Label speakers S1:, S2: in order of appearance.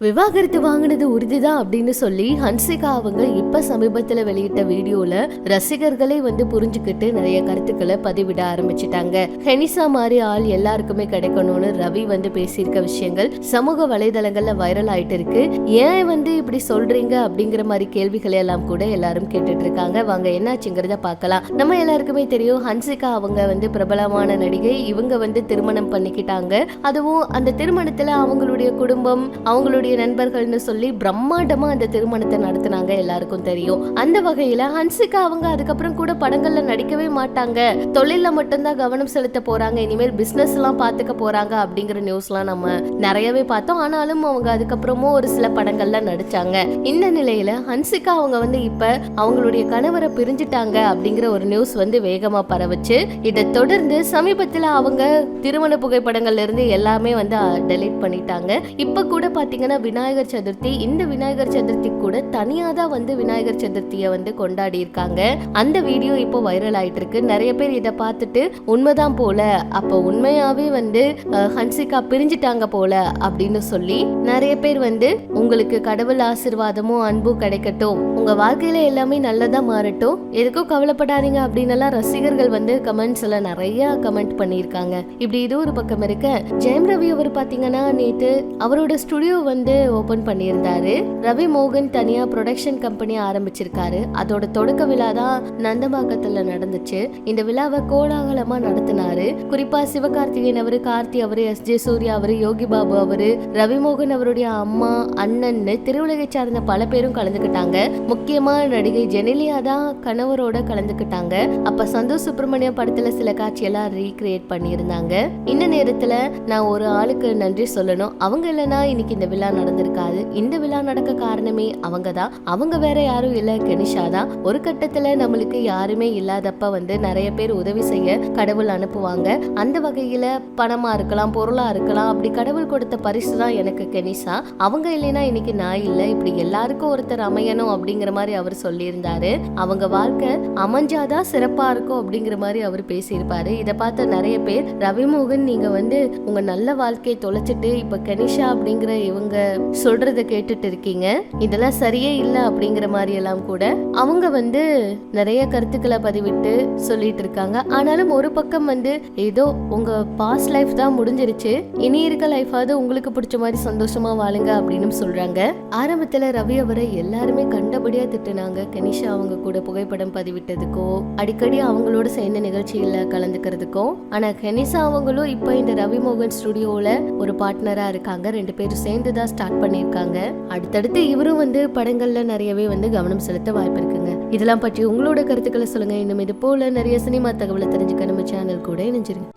S1: விவாகரத்து வாங்கினது உறுதிதான் அப்படின்னு சொல்லி ஹன்சிகா அவங்க இப்ப சமீபத்துல வெளியிட்ட வீடியோல ரசிகர்களே வந்து புரிஞ்சுக்கிட்டு நிறைய கருத்துக்களை பதிவிட ஆரம்பிச்சிட்டாங்க. ஹெனிசா மாதிரி ஆள் எல்லாருக்குமே கிடைக்கணும்னு ரவி வந்து பேசியிருக்க விஷயங்கள் சமூக வலைதளங்கள்ல வைரல் ஆயிட்டு இருக்கு. ஏன் வந்து இப்படி சொல்றீங்க அப்படிங்கிற மாதிரி கேள்விகளை எல்லாம் கூட எல்லாரும் கேட்டுட்டு இருக்காங்க. வாங்க என்னாச்சுங்கிறத பார்க்கலாம். நம்ம எல்லாருக்குமே தெரியும் ஹன்சிகா அவங்க வந்து பிரபலமான நடிகை. இவங்க வந்து திருமணம் பண்ணிக்கிட்டாங்க. அதுவும் அந்த திருமணத்துல அவங்களுடைய குடும்பம் அவங்களுடைய நண்பர்கள்னு சொல்லி பிரம்மாண்டமா அந்த திருமணத்தை நடத்தினாங்க எல்லாருக்கும் தெரியும். அந்த வகையில ஹன்சிகா அவங்க அதுக்கப்புறம் கூட படங்கள்ல நடிக்கவே மாட்டாங்க. தொழில மட்டும்தான் கவனம் செலுத்த போறாங்க. இனிமேல் பிசினஸ் எல்லாம் பாத்துக்க போறாங்க அப்படிங்கிற நியூஸ்லாம் நம்ம நிறையவே பார்த்தோம். ஆனாலும் அவங்க அதுக்கப்புறமும் ஒரு சில படங்கள்ல நடிச்சாங்க. இந்த நிலையில ஹன்சிகா அவங்க வந்து இப்ப அவங்களுடைய கணவரை பிரிஞ்சுட்டாங்க அப்படிங்கிற ஒரு நியூஸ் வந்து வேகமா பரவுச்சு. இதை தொடர்ந்து சமீபத்துல அவங்க திருமண புகைப்படங்கள்ல இருந்து எல்லாமே வந்து டெலீட் பண்ணிட்டாங்க. இப்ப கூட பாத்தீங்கன்னா விநாயகர் சதுர்த்தி இந்த விநாயகர் சதுர்த்தி கூட தனியா தான் வந்து விநாயகர் சதுர்த்தியை வந்து கொண்டாடி இருக்காங்க. அந்த வீடியோ இப்போ வைரல் ஆயிட்டு இருக்கு. நிறைய பேர் இதை பார்த்துட்டு உண்மைதான் போல அப்போ உண்மையாவே வந்து ஹன்சிகா பிரிஞ்சிட்டாங்க போல அப்படின்னு சொல்லி நிறைய பேர் வந்து உங்களுக்கு கடவுள் ஆசிர்வாதமும் அன்பும் கிடைக்கட்டும். உங்க வாழ்க்கையில எல்லாமே நல்லதா மாறட்டும். எதுக்கும் கவலைப்படாதீங்க அப்படின்னு எல்லாம் ரசிகர்கள் வந்து கமெண்ட்ஸ்ல நிறைய கமெண்ட் பண்ணியிருக்காங்க. இப்படி இது ஒரு பக்கம் இருக்க. ஜெயம் ரவி அவர் பாத்தீங்கன்னா நேத்து அவரோட ஸ்டுடியோ வந்து ஓபன் பண்ணியிருந்தாரு. ரவி மோகன் தனியா ப்ரொடக்ஷன் கம்பெனி ஆரம்பிச்சிருக்காரு. அதோட தொடக்க விழா தான் நந்தம்பாக்கத்துல நடந்துச்சு. இந்த விழாவை கோலாகலமா நடத்தினாரு. குறிப்பா சிவகார்த்திகேயன் அவரு கார்த்தி அவரு எஸ் ஜே சூர்யா அவரு யோகி பாபு அவரு ரவிமோகன் அவருடைய அம்மா அண்ணன் திருவுலகை சார்ந்த பல பேரும் கலந்துக்கிட்டாங்க. முக்கியமா நடிகை ஜெனிலியா தான் கணவரோட கலந்துக்கிட்டாங்க. அப்ப சந்தோஷ் சுப்பிரமணியம் படத்துல சில காட்சியெல்லாம் ரீக்ரியேட் பண்ணியிருந்தாங்க. இந்த நேரத்துல நான் ஒரு ஆளுக்கு நன்றி சொல்லணும். அவங்க இல்லைன்னா இன்னைக்கு இந்த விழா நடந்திருக்காது. இந்த விழா நடக்க காரணமே அவங்க தான் அவங்க வேற யாரும் இல்ல கெனிஷா தான் ஒரு கட்டத்துல நம்மளுக்கு யாருமே இல்லாதப்ப வந்து நிறைய பேர் உதவி செய்ய கடவுள் அனுப்புவாங்க. அந்த வகையில பணமா இருக்கலாம் பொருளா இருக்கலாம் அப்படி கடவுள் கொடுத்த பரிசு தான் எனக்கு கெனிஷா. அவங்க இல்லைன்னா இன்னைக்கு நான் இல்லை. இப்படி எல்லாருக்கும் ஒருத்தர் அமையணும் அப்படிங்கிற மாதிரி அவர் சொல்லியிருந்தாரு. அவங்க வாழ்க்கை அமைஞ்சாதான் சிறப்பா இருக்கும் அப்படிங்கிற மாதிரி அவர் பேசியிருப்பாரு. இதை பார்த்த நிறைய பேர் ரவிமோகன் நீங்க வந்து உங்க நல்ல வாழ்க்கையை தொலைச்சிட்டு இப்ப கனிஷா அப்படிங்கிற இவங்க சொல்றத கேட்டுட்டு இருக்கீங்க. இதெல்லாம் சரியே இல்லை அப்படிங்கிற மாதிரி எல்லாம் கூட அவங்க வந்து நிறைய கருத்துக்களை பதிவிட்டு சொல்லிட்டு இருக்காங்க. ஆனாலும் ஒரு பக்கம் வந்து ஏதோ உங்க பாஸ்ட் லைஃப் தான் முடிஞ்சிருச்சு. இனி இருக்க லைஃபாவது உங்களுக்கு பிடிச்ச மாதிரி சந்தோஷமா வாழுங்க அப்படின்னு சொல்றாங்க. ஆரம்பத்துல ரவி அவரை எல்லாருமே கண்டபடியா திட்டுனாங்க. கனிஷா அவங்க கூட புகைப்படம் பதிவிட்டதுக்கோ அடிக்கடி அவங்களோட சேர்ந்த நிகழ்ச்சியில கலந்துக்கிறதுக்கும் ஆனா கனிஷா அவங்களும் இப்போ இந்த ரவி மோகன் ஸ்டுடியோல ஒரு பார்ட்னரா இருக்காங்க. ரெண்டு பேரும் சேர்ந்து தான் ஸ்டார்ட் பண்ணியிருக்காங்க. அடுத்தடுத்து இவரும் வந்து படங்கள்ல நிறையவே வந்து கவனம் செலுத்த வாய்ப்பு இருக்குங்க. இதெல்லாம் பற்றி உங்களோட கருத்துக்களை சொல்லுங்க. இன்னும் இது போல நிறைய சினிமா தகவலை தெரிஞ்சுக்க நம்ம சேனல் கூட இணைஞ்சிருங்க.